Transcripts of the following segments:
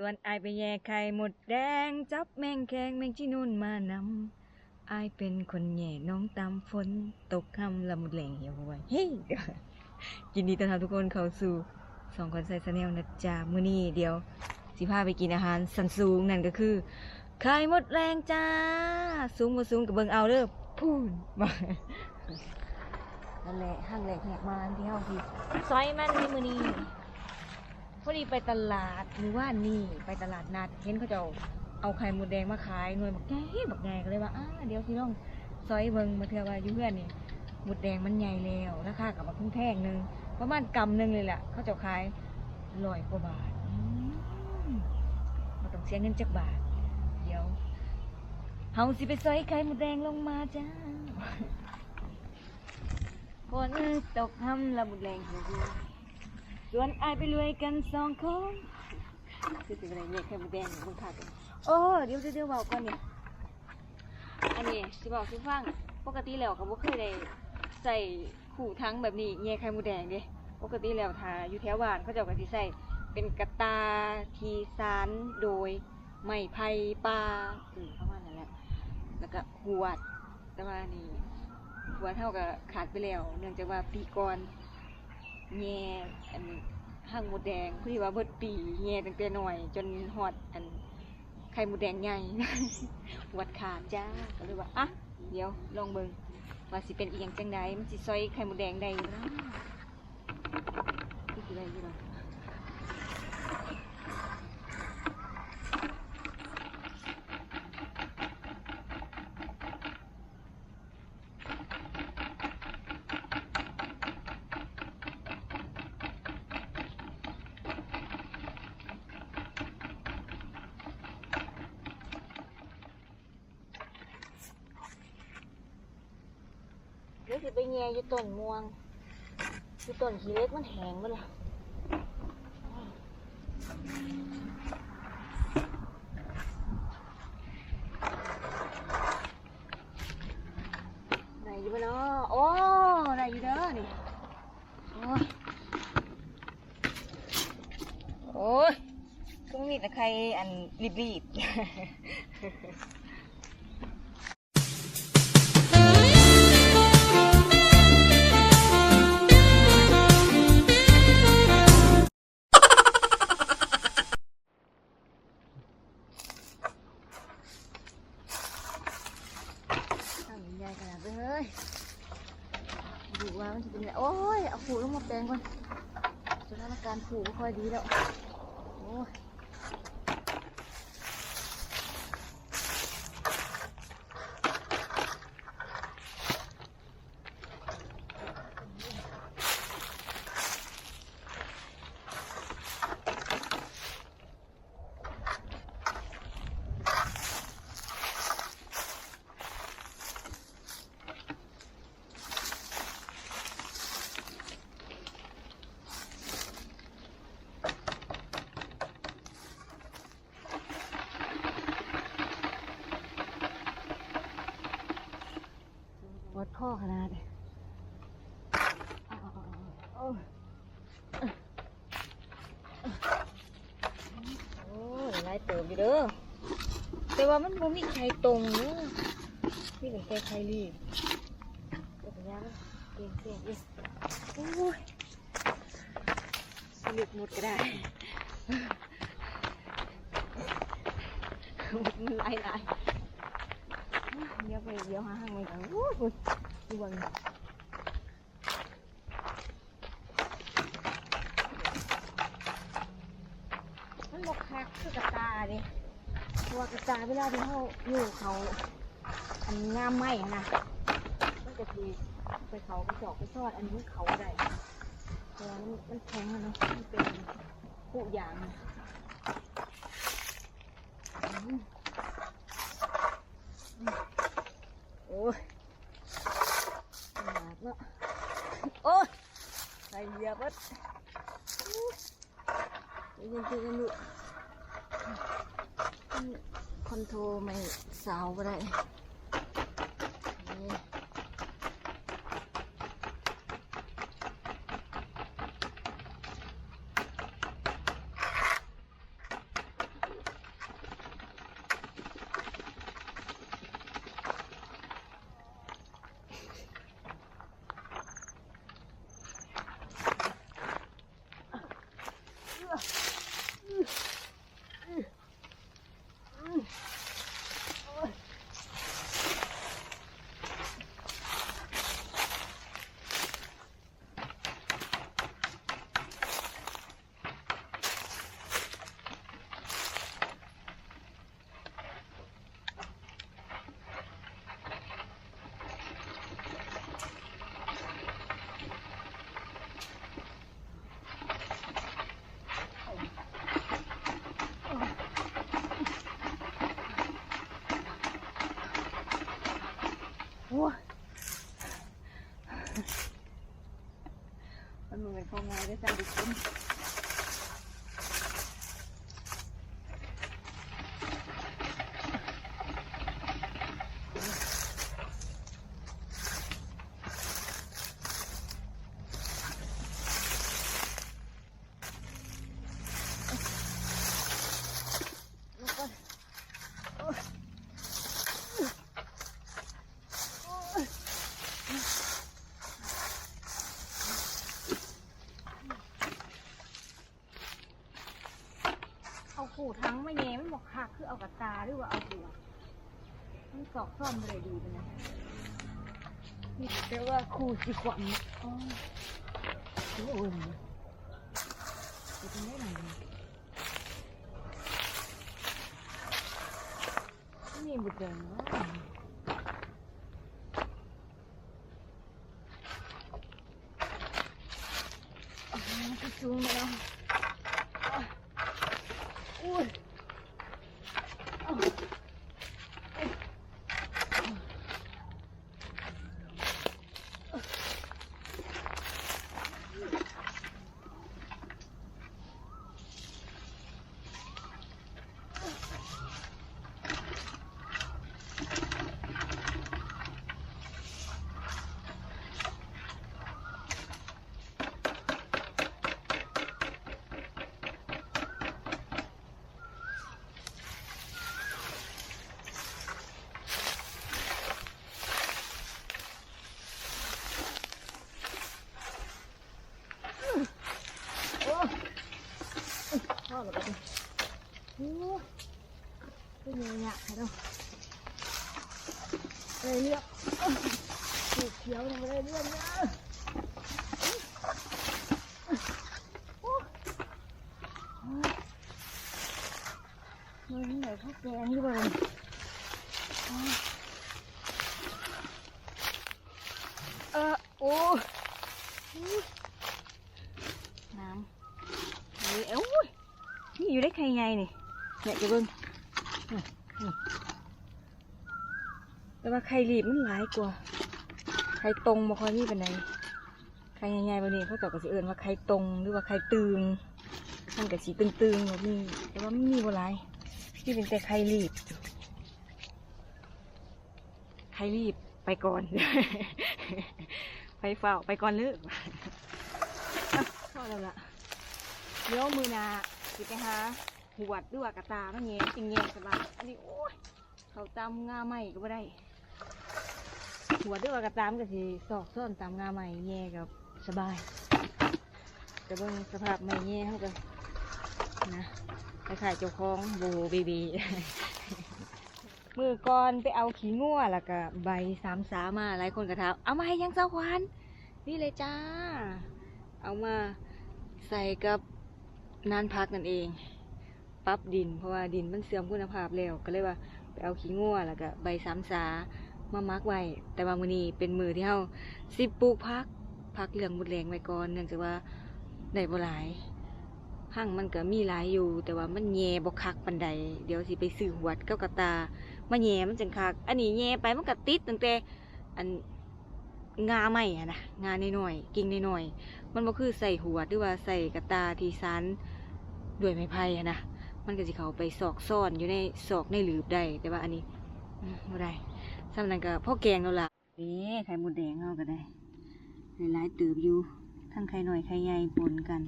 ส่วนไอไปแย่ไข่หมดแดง จับแมงแคงแมงจีนูนมานำไอเป็นคนแย่น้องตามฝนตกคำละมุดแหลงเหี่ยวหัวเฮ้ยยินดีต้อนรับทุกคนเข้าสู่สองคนใส่สแนลนะจ๊ะมื้อนี้เดี๋ยว สิพาไปกินอาหารสันสูงนั่นก็คือไข่หมดแรงจ้า สูงบ่สูงกับเบิงเอาเด้อพูนมานั่นแหละห้างแหลกแหกมาที่เฮาที่ซอยมันในมื้อนี้ พอดีไปตลาดหรือว่านี่ไปตลาดนัดเห็นเขาจะเอาไข่มดแดงมาขายหน่วยบักใหญ่บักใหญ่ก็เลยว่าอ้าเดี๋ยวสิลองซอยเบิงมาเทือว่าอยู่เพื่อนนี่มดแดงมันใหญ่แล้วราคากับมาครึ่งแพงหนึงประมาณกำหนึงเลยแหละเขาจะขายร้อยกว่าบาทมาต้องเสียเงินจากบาท เดี๋ยวเฮาสิไปซอยไข่มดแดงลงมาจ้าฝนตกทำละมดแรงหัวเรือ ส่วนอายไปรวยกันสองคนคือสิอะไรเนี่ยไข่มดแดงมึงขาดกันโอ้เดี๋ยวเดี๋ยวเดี๋ยวบอกก่อนเนี่ยอันนี้สิบอกสิฟังปกติแล้วเขาบ่เคยได้ใส่ขู่ทั้งแบบนี้เงี้ยไข่มดแดงเด้ปกติแล้วถ้าอยู่แถวบ้านเขาเจ้าก็สิใส่เป็นกระตาทีสานโดยไม้ไผ่ปลาอืมประมาณนั้นแหละแล้วก็หวดแต่ว่านี่หวดเท่ากับขาดไปแล้ว เนื่องจากว่าปีก่อน แง่อันห้างหมดแดงคือว่าเบิดปีแง่ตั้งแต่หน่อย จนหอดอันไข่หมดแดงใหญ่หวดขาดจ้าก็เลยว่าอะเดี๋ยวลองเบิ่งว่าสิเป็นอีหยังจังใดมันสิซอยไข่หมดแดงได้อยู่นะคือสิได้อยู่บ่ เดี๋ยว สิไปแง่อยู่ต้นม่วงอยู่ต้นขี้เล็กมันแห้งหมดละไหนอยู่บ่เนาะโอ้ไหนอยู่เด้อนี่โอ้ยโอ้ยก็มีแต่ใครอันรีบๆ การณ์ผูไม่ค่อยดีแล้ว วดข้อขนาดโอ้ยโอ้ยหลายเติมอยู่เด้อ แต่ว่ามันบ่มีใครตรงเด้อมีแต่แค่ใครรีบเดี๋ยวไปย่างเก่งเก่งอีกโอ้ยหลุดหมดก็ได้มันหลายหลาย เดี๋ยวไปเดี๋ยวหาห้างมันกันโอ้ยคุณดูเบังมันบกคักคือกระตาดิเพราะว่ากระตาเวลาที่เขาอยู่เขาอันงามไหมนะมันจะทีไปเขาไปจอกไปซอดอันนี้เขาได้เพราะว่ามันมันแข็งอะเนาะมันเป็นผู้ยางอืม อ้ยหนักเนาะโอ้ยใส่เหยียบดยังจริงกันอยู่คอนโทรไม่สาวไปไรนี่ ไงจะสั่งไปกินแล้วก็โอ๊ยโอ๊ย เอาขู่ทั้งมาแย้มันบอกหัก คือเอากระตาหรือว่าเอาหัวมันสอกซ่อมเลยดีไปนะนี่แปลว่าขู่สิขวัญอ๋อโอ้ยจะเป็นได้ไหนนี่นี่บุดแดงว่าะสูงแล้ว อุ้ยอ้าวโอ้ยพ่อหรอปะเนี่ยโอ้ยเป็นยังไงค่ะเนาะ เลยเลือกถูกเขียวยังไม่ได้เลือกนะโอ้ยมัน แต่ว่าไข่รีบมันหลายกว่า ไข่ตรงบ่ค่อยมีปานใดไข่ใหญ่ๆแบบนี้เขาเจ้าก็สิเอิ้นว่าไข่ตรงหรือว่าไข่ตึงมันก็สิตึงๆแบบนี้แต่ว่ามันมีบ่หลายที่เป็นแต่ไข่รีบ ไข่รีบไปก่อน ไปเฝ้าไปก่อนเลิกอะพอแล้วล่ะเดี๋ยวมือนาสิไปหาหวดด้วยกระตาไม่เงี้ยจริงเงี้ยสบายอันนี้โอ้ยเขาตำง่าใหม่ก็ไม่ได้ หัวด้วยกระตามก็สิสอกซ่อนตามงาใหม่แย่กับสบาย จะเบิ่งสภาพใหม่แย่เขากันนะไปขายเจ้าของโบบีบีมือก่อนไปเอาขี้งัวแล้วก็ใบสามสามาหลายคนกระทาเอามาให้ยังเจ้าควันนี่เลยจ้า เอามาใส่กับนานพักนั่นเองปรับดินเพราะว่าดินมันเสื่อมคุณภาพแล้วก็เลยว่าไปเอาขี้งัวแล้วก็ใบสามสา มามักไว้ แต่ว่ามื้อนี้เป็นมือที่เฮาสิปลูกพักพักเหลืองหมดแรงไว้ก่อนเนื่องจากว่าได้บ่หลายหั่งมันก็มีหลายอยู่ แต่ว่ามันแย่บ่คักปานใด เดี๋ยวสิไปซื้อหวดกับกระตามาแย่มันจังคัก อันนี้แย่ไปมันก็ติดตั้งแต่อันงาใหม่อะนะงานน้อยๆกิ่งน้อยๆมันบ่คือใส่หัวหรือว่าใส่กระตาที่ซันด้วยไม้ไผ่อะนะมันก็สิเขาไปซอกซ่อนอยู่ในซอกในหลืบได้แต่ว่าอันนี้อืมบ่ได้ สำนั้นก็พ่อแกงแล้วล่ะนี่ไข่มดแดงเฮาก็ได้หลายๆตืบอยู่ ทั้งไข่หน่อยไข่ใหญ่ปนกัน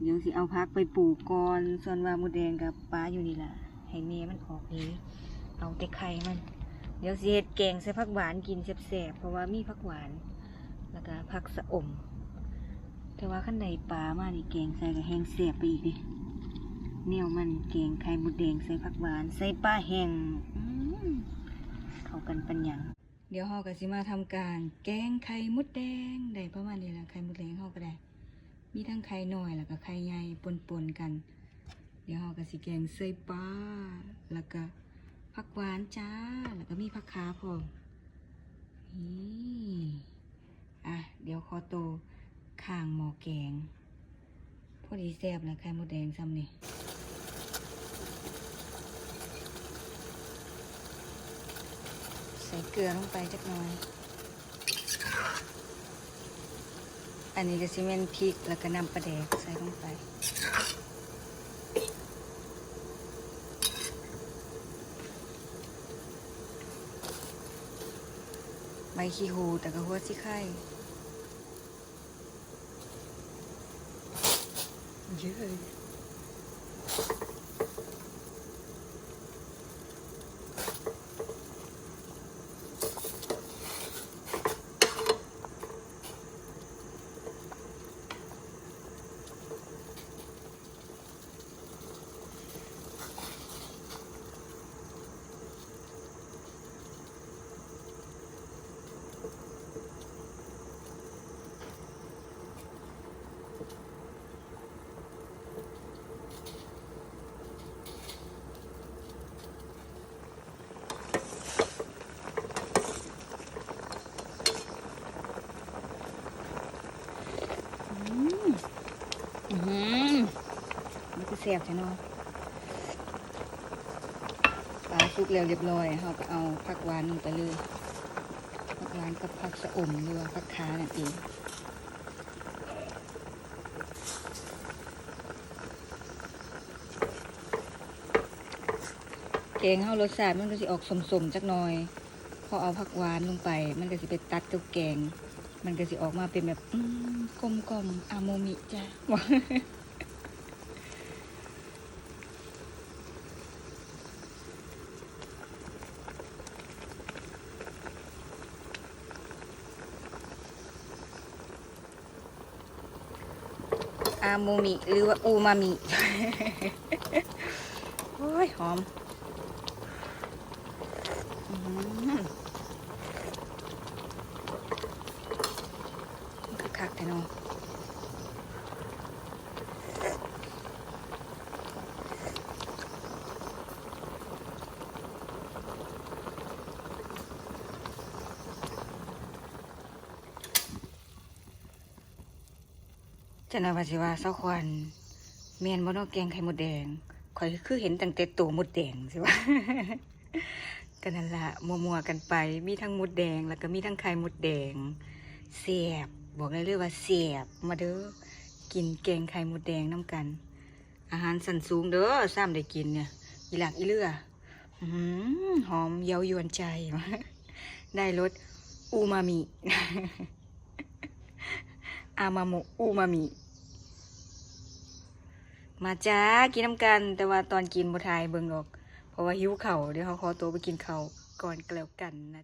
เดี๋ยวสิเอาพักไปปลูกก่อนส่วนว่ามดแดงกับปลาอยู่นี่ล่ะให้เมมันออกนี้เอาแต่ไข่มัน เดี๋ยวสิเฮ็ดแกงใส่ผักหวานกินแซ่บๆเพราะว่ามีผักหวาน แล้วก็ผักสะอม แต่ว่าขั้นใดปลามานี่แกงใส่กับแห้งเสียบไปอีกดิแนวมันแกงไข่มดแดงใส่ผักหวาน ใส่ปลาแห้งอื เข้ากันปัญญังเดี๋ยวเฮาก็สิมาทำการแกงไข่มดแดงได้ประมาณนี้แหละไข่มดแดงเฮาก็ได้ มีทั้งไข่น้อยแล้วก็ไข่ใหญ่ปนๆกัน เดี๋ยวเฮาก็สิแกงใส่ปลาแล้วก็ผักหวานจ้า แล้วก็มีผักขาพร้อมนี่อะ เดี๋ยวขอโตข้างหม้อแกง พอดีแซ่บเลยไข่มดแดงซ้ำนี่ ส่เกลือลงไปจักหน่อย อันนี้ก็ซีเมนพริกแล้วก็นำปลาแดกใส่ลงไปใบขี้หูแต่ก็หัวสิไข่เยอะ อืมมันก็เสียบใช่เนาะปลาสุกแล้วเรียบร้อยเราก็เอาผักหวานลงไปเลยผักหวานกับผักสะอมหรือว่าผักขานั่นเองแกงเฮารสชาติมันก็สิออกสมๆจักหน่อย พอเอาผักหวานลงไป มันก็สิไปตัดกับแกง มันก็สิออกมาเป็นแบบกลมกลมๆอาโมมิจ้ะอาโมมิ หรือว่าอูมามิ โอ้ย หอมอื้อหือคักๆแต่ เนาะจะนาว่าสิว่าเศร้าควันเมียนบนอกแกงไข่มดแดงข่อยคือเห็นตั้งแต่ตัวมดแดงสิว่าก็นั่นละมัวๆกันไป มีทั้งมดแดง แล้วก็มีทั้งไข่มดแดงเสียบ บอกได้เลยว่าเสียบมาเด้อกินแกงไข่มดแดงน้ำกัน อาหารสันสูงเด้อซ้ำได้กินเนี่ยอีหลักอีเลือหอมเย้ายวนใจ ได้รสอูมามิอามาโมอูมามิมาจ้ากินน้ำกัน แต่ว่าตอนกินบ่ทายเบิ่งดอก เพราะว่าหิวเข่าเดี๋ยวเขาขอตัวไปกินเขาวก่อนกล้วกันนะ